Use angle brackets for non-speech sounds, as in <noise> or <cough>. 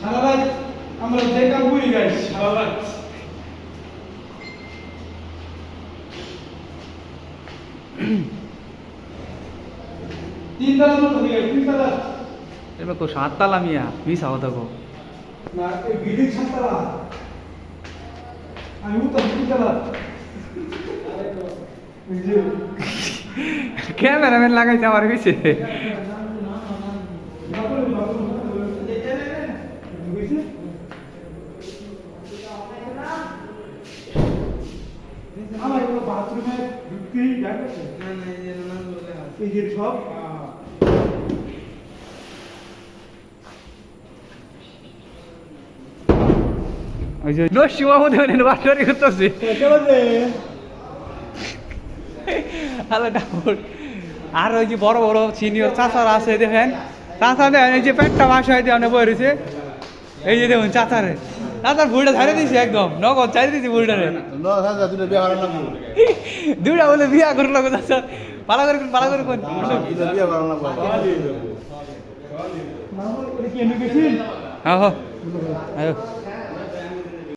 আমরা দেখা বুড়ি গাই শালা তিন তালা মতো হয়ে গেছে তিন তালা এবার কো সাত তালা মিয়া মিস আওয়া থাকো না এই বিল্ডিং সাত তালা আমি উত্তর তিন তালা ক্যামেরাম্যান লাগাইছে আমার কাছে <laughs> ঢুকেছে আমার এগুলো বাথরুমে ঢুকতেই ডাকছে এই যে সব? আর ওই যে বড় বড় সিনিয়র চাচারা আছে দেখেন। চাচা দেখেন এই যে পেটটা বাসায় দিয়ে অনেক বই রয়েছে। এই যে দেখুন চাচারে। চাচার ভুড়িটা ছাড়িয়ে দিয়েছি একদম। নগদ ছাড়িয়ে দিয়েছি ভুড়িটারে। দুইটা বলে বিয়া করে গো চাচা। পালা করে কোন পালা করে কোন? হ্যাঁ হ্যাঁ।